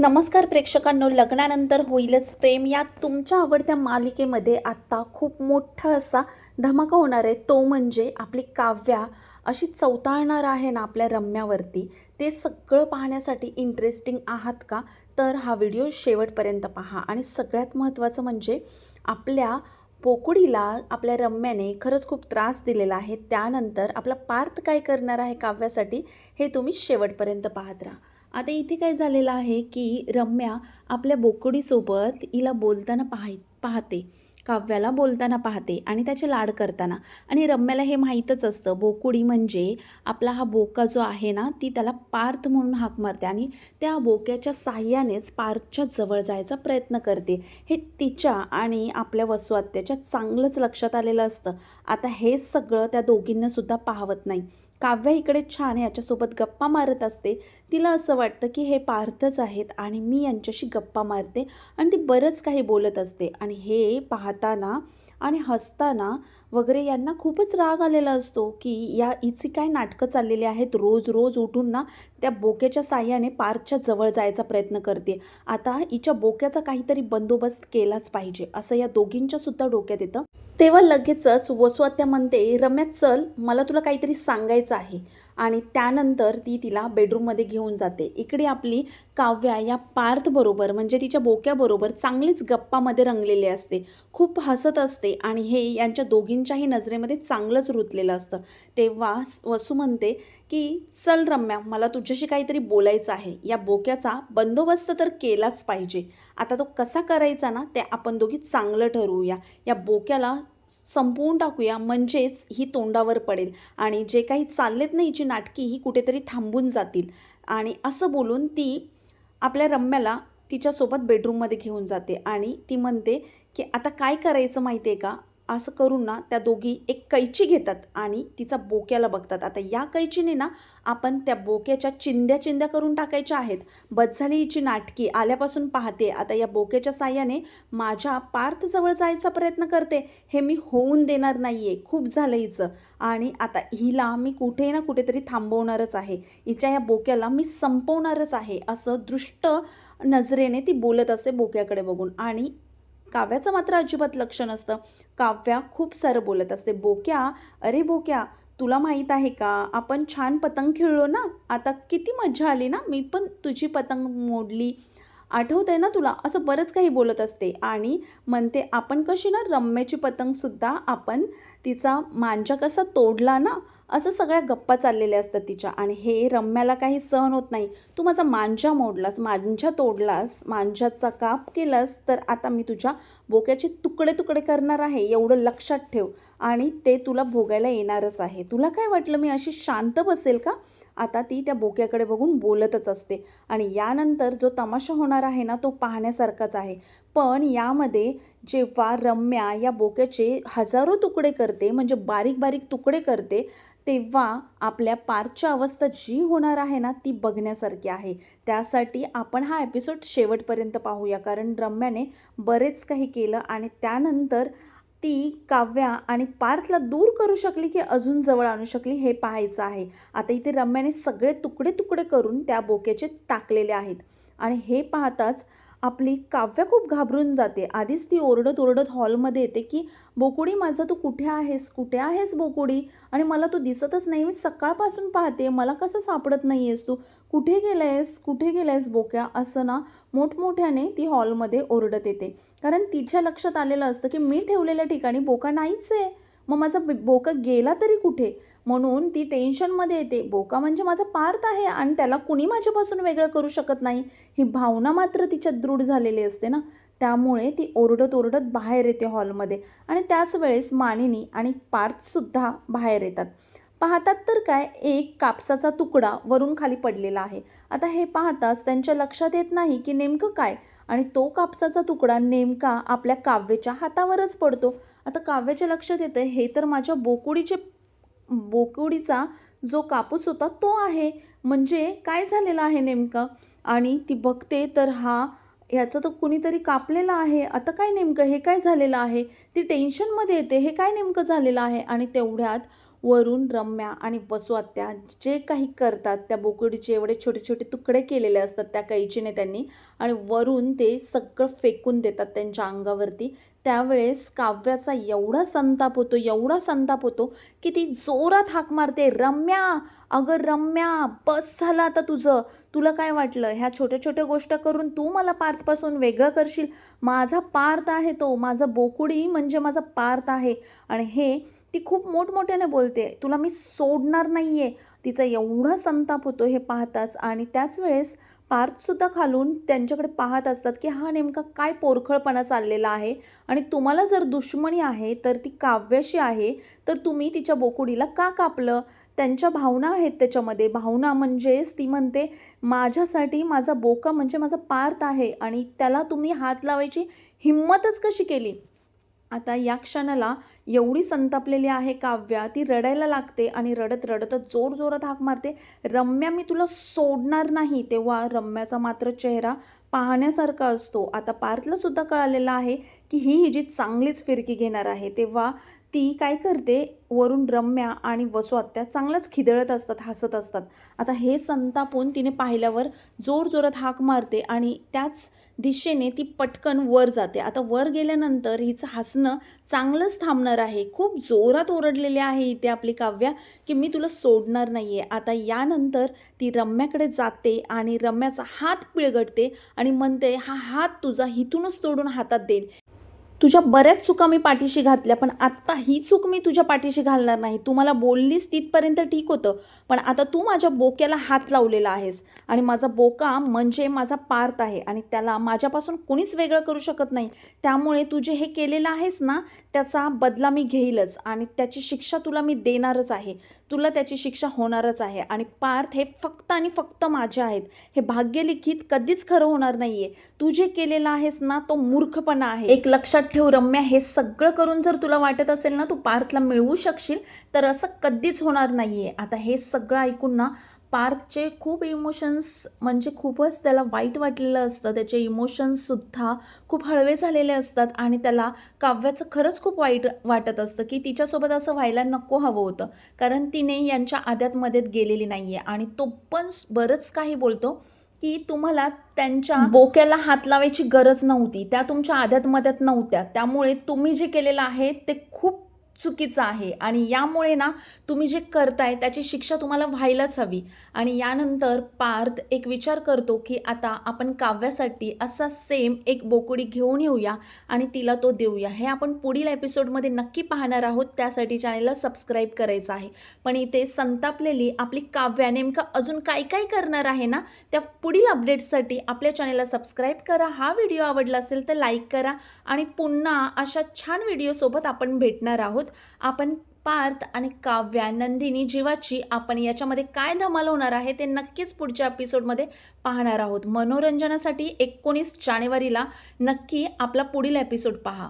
नमस्कार प्रेक्षकांनो लग्नानंतर होईलच प्रेम. या तुमच्या आवडत्या मालिकेमध्ये आत्ता खूप मोठा असा धमाका होणार आहे. तो म्हणजे आपली काव्या अशी चौताळणार आहे ना आपल्या रम्यावरती. ते सगळं पाहण्यासाठी इंटरेस्टिंग आहात का? तर हा व्हिडिओ शेवटपर्यंत पहा. आणि सगळ्यात महत्त्वाचं म्हणजे आपल्या पोकुडीला आपल्या रम्याने खरंच खूप त्रास दिलेला आहे. त्यानंतर आपला पार्थ काय करणार आहे काव्यासाठी हे तुम्ही शेवटपर्यंत पाहत राहा. आता इथे काय झालेलं आहे की रम्या आपल्या बोकडीसोबत हिला बोलताना पाहाय पाहते. काव्याला बोलताना पाहते आणि त्याचे लाड करताना. आणि रम्याला हे माहीतच असतं बोकुडी म्हणजे आपला हा बोका जो आहे ना ती त्याला पार्थ म्हणून हाक मारते आणि त्या बोक्याच्या साह्यानेच पार्थच्या जवळ जायचा प्रयत्न करते. हे तिच्या आणि आपल्या वसुआत्याच्या चांगलंच लक्षात आलेलं असतं. आता हे सगळं त्या दोघींनासुद्धा पाहवत नाही. काव्या इकडे छान याच्यासोबत गप्पा मारत असते. तिला असं वाटतं की हे पार्थच आहेत आणि मी यांच्याशी गप्पा मारते आणि ती बरंच काही बोलत असते. आणि हे पाहताना आणि हसताना वगैरे यांना खूपच राग आलेला असतो की या हिची काय नाटकं चाललेली आहेत रोज रोज उठून ना त्या बोक्याच्या साह्याने पार्थच्या जवळ जायचा प्रयत्न करते. आता हिच्या बोक्याचा काहीतरी बंदोबस्त केलाच पाहिजे असं या दोघींच्या सुद्धा डोक्यात येतं. तेव्हा लगेचच वसुआत्या म्हणते रम्या चल मला तुला काहीतरी सांगायचं आहे. आणि त्यानंतर ती तिला बेडरूममध्ये घेऊन जाते. इकडे आपली काव्या या पार्थबरोबर म्हणजे तिच्या बोक्याबरोबर चांगलीच गप्पामध्ये रंगलेली असते. खूप हसत असते आणि हे यांच्या दोघींच्याही नजरेमध्ये चांगलंच रुतलेलं असतं. तेव्हा वसू म्हणते की चल रम्या मला तुझ्याशी काहीतरी बोलायचं आहे. या बोक्याचा बंदोबस्त तर केलाच पाहिजे. आता तो कसा करायचा ना ते आपण दोघी चांगलं ठरवूया. या बोक्याला संपवून टाकूया म्हणजेच ही तोंडावर पडेल. आणि जे काही चाललेत ना हिची नाटकी ही कुठेतरी थांबून जातील. आणि असं बोलून ती आपल्या रम्याला तिच्यासोबत बेडरूममध्ये घेऊन जाते. आणि ती म्हणते की आता काय करायचं माहिती आहे का? असं करून ना त्या दोघी एक कैची घेतात आणि तिचा बोक्याला बघतात. आता या कैचीने ना आपण त्या बोक्याच्या चिंध्या चिंद्या करून टाकायच्या आहेत. बस झाली हिची नाटकी. आल्यापासून पाहते. आता या बोक्याच्या साह्याने माझ्या पार्थजवळ जायचा प्रयत्न करते. हे मी होऊन देणार नाही आहे खूप झालं हिचं. आणि आता हिला मी कुठे ना कुठेतरी थांबवणारच आहे. हिच्या या बोक्याला मी संपवणारच आहे असं दृष्ट नजरेने ती बोलत असते बोक्याकडे बघून. आणि काव्याचं मात्र अजिबात लक्ष नसतं. काव्या खूप सारं बोलत असते. बोक्या अरे बोक्या तुला माहीत आहे का? आपण छान पतंग खेळलो ना? आता किती मजा आली ना? मी पण तुझी पतंग मोडली. आठवतं आहे ना तुला? असं बरंच काही बोलत असते. आणि म्हणते आपण कशी ना? रम्याची पतंगसुद्धा आपण तिचा मांजा कसा तोडला ना? असं सगळ्या गप्पा चाललेल्या असतात तिच्या. आणि हे रम्याला काही सहन होत नाही. तू माझा मांजा मोडलास मांजा तोडलास मांजाचा काप केलास तर आता मी तुझ्या बोक्याचे तुकडे तुकडे करणार आहे एवढं लक्षात ठेव. आणि ते तुला भोगायला येणारच आहे. तुला काय वाटलं मी अशी शांत बसेल का? आता ती त्या बोक्याकडे बघून बोलतच असते. आणि यानंतर जो तमाशा होणार आहे ना तो पाहण्यासारखाच आहे. पण यामध्ये जेव्हा रम्या या बोक्याचे हजारो तुकडे करते म्हणजे बारीक बारीक तुकडे करते तेव्हा आपल्या पारच्या अवस्था जी होणार आहे ना ती बघण्यासारखी आहे. त्यासाठी आपण हा एपिसोड शेवटपर्यंत पाहूया. कारण रम्याने बरेच काही केलं आणि त्यानंतर ती काव्या आणि पार्थला दूर करू शकली की अजून जवळ आणू शकली हे पाहायचं आहे. आता इथे रम्याने सगळे तुकडे तुकडे करून त्या बोक्याचे टाकलेले आहेत. आणि हे पाहताच आपली काव्य खूप घाबरून जाते. आधीच ती ओरडत ओरडत हॉलमध्ये येते की बोकुडी माझं तू कुठे आहेस? कुठे आहेस बोकुडी? आणि मला तू दिसतच नाही. मी सकाळपासून पाहते. मला कसं सापडत नाही आहेस तू? कुठे गेला आहेस कुठे गेला आहेस बोक्या? असं ना मोठमोठ्याने ती हॉलमध्ये ओरडत येते. कारण तिच्या लक्षात आलेलं असतं की मी ठेवलेल्या ठिकाणी बोका नाहीच आहे. मग माझा बोका गेला तरी कुठे? म्हणून ती टेन्शनमध्ये येते. बोका म्हणजे माझा पार्थ आहे आणि त्याला कुणी माझ्यापासून वेगळं करू शकत नाही. ही भावना मात्र तिच्यात दृढ झालेली असते ना. त्यामुळे ती ओरडत ओरडत बाहेर येते हॉलमध्ये आणि त्याच वेळेस मानिनी आणि पार्थसुद्धा बाहेर येतात. पाहतात तर काय एक कापसाचा तुकडा वरून खाली पडलेला आहे. आता हे पाहताच त्यांच्या लक्षात येत नाही की नेमकं काय आणि तो कापसाचा तुकडा नेमका आपल्या काव्याच्या हातावरच पडतो. आता काव्याच्या लक्षात येतं हे तर माझ्या बोकुडीचे बोकुडीचा जो कापूस होता तो आहे. म्हणजे काय झालेलं आहे नेमकं? आणि ती बघते तर हा याचं तर कुणीतरी कापलेलं आहे. आता काय नेमकं? हे काय झालेलं आहे? ती टेन्शनमध्ये येते. हे काय नेमकं झालेलं आहे? आणि तेवढ्यात वरून रम्या आणि वसुआत्या जे काही करतात त्या बोकडीचे एवढे छोटे छोटे तुकडे केलेले असतात त्या कैचीने त्यांनी आणि वरून ते सगळं फेकून देतात त्यांच्या अंगावरती. त्यावेळेस काव्याचा एवढा संताप होतो एवढा संताप होतो की ती जोरात हाक मारते रम्या अगं रम्या बस झालं आता तुझं. तुला काय वाटलं? ह्या छोट्या छोट्या गोष्ट करून तू मला पार्थपासून वेगळं करशील? माझा पार्थ आहे तो. माझा बोकुडी म्हणजे माझा पार्थ आहे. आणि हे ती खूप मोठमोठ्याने बोलते तुला मी सोडणार नाही आहे तिचा एवढा संताप होतो हे पाहताच आणि त्याच वेळेस पार्थसुद्धा खालून त्यांच्याकडे पाहत असतात की हा नेमका काय पोरखळपणा चाललेला आहे आणि तुम्हाला जर दुश्मनी आहे तर ती काव्याशी आहे तर तुम्ही तिच्या बोकुडीला का कापलं? त्यांच्या भावना आहेत त्याच्यामध्ये. भावना म्हणजेच ती म्हणते माझ्यासाठी माझा बोका म्हणजे माझा पार्थ आहे आणि त्याला तुम्ही हात लावायची हिंमतच कशी केली? आता या क्षणाला एवढी संतापलेली आहे काव्या ती रडायला लागते आणि रडत रडतच जोर जोरात हाक मारते. रम्या मी तुला सोडणार नाही तेव्हा रम्याचा मात्र चेहरा पाहण्यासारखा असतो. आता पार्थला सुद्धा कळालेला आहे की ही ही जी चांगलीच फिरकी घेणार आहे तेव्हा ती काय करते? वरून रम्या आणि वसू आत्या खिदळत असतात हसत असतात. आता हे संतापून तिने पाहिल्यावर जोर जोरात हाक मारते आणि त्याच दिशेने ती पटकन वर जाते. आता वर गेल्यानंतर हिचं हसणं चांगलंच थांबणार आहे. खूप जोरात ओरडलेले आहे इथे आपली काव्या की मी तुला सोडणार नाही आहे आता यानंतर ती रम्याकडे जाते आणि रम्याचा हात पिळगटते आणि म्हणते हा हात तुझा हिथूनच तोडून हातात देईल तुझ्या बऱ्याच चुका मी पाठीशी घातल्या पण आत्ता ही चूक मी तुझ्या पाठीशी घालणार नाही. तू मला बोललीस तिथपर्यंत ठीक होतं पण आता तू माझ्या बोक्याला हात लावलेला आहेस आणि माझा बोका म्हणजे माझा पार्थ आहे आणि त्याला माझ्यापासून कोणीच वेगळं करू शकत नाही. त्यामुळे तू जे हे केलेलं आहेस ना त्याचा बदला मी घेईलच आणि त्याची शिक्षा तुला मी देणारच आहे. तुला त्याची शिक्षा होणारच आहे आणि पार्थ हे फक्त आणि फक्त माझे आहेत. हे भाग्यलिखित कधीच खरं होणार नाही आहे तू जे केलेलं आहेस ना तो मूर्खपणा आहे. एक लक्षात ठेव रम्या हे सगळं करून जर तुला वाटत असेल ना तू पार्थला मिळवू शकशील तर असं कधीच होणार नाही आहे आता हे सगळं ऐकून ना पार्थचे खूप इमोशन्स म्हणजे खूपच त्याला वाईट वाटलेलं असतं. त्याचे इमोशन्ससुद्धा खूप हळवे झालेले असतात आणि त्याला काव्याचं खरंच खूप वाईट वाटत असतं की तिच्यासोबत असं व्हायला नको हवं होतं. कारण तिने यांच्या आद्यात मदत गेलेली नाही आहे आणि तो पण बरंच काही बोलतो. की तुम्हाला त्यांच्या बोक्याला हात लावायची गरज नव्हती. त्या तुमच्या आद्यात मध्यात नव्हत्या. त्यामुळे तुम्ही जे केलेलं आहे ते खूप चुकीचं आहे. आणि यामुळे ना तुम्ही जे करताय त्याची शिक्षा तुम्हाला व्हायलाच हवी. आणि यानंतर पार्थ एक विचार करतो की आता आपण काव्यासाठी असा सेम एक बोकुडी घेऊन येऊया आणि तिला तो देऊया. हे आपण पुढील एपिसोडमध्ये नक्की पाहणार आहोत. त्यासाठी चॅनेलला सबस्क्राईब करायचं आहे. पण इथे संतापलेली आपली काव्या नेमकं अजून काय काय करणार आहे ना त्या पुढील अपडेट्ससाठी आपल्या चॅनेलला सबस्क्राईब करा. हा व्हिडिओ आवडला असेल तर लाईक करा. आणि पुन्हा अशा छान व्हिडिओसोबत आपण भेटणार आहोत. आपण पार्थ आणि काव्या नंदिनी जीवाची आपण याच्यामध्ये काय धमाल होणार आहे ते नक्कीच पुढच्या एपिसोडमध्ये पाहणार आहोत. मनोरंजनासाठी एकोणीस जानेवारीला नक्की आपला पुढील एपिसोड पहा.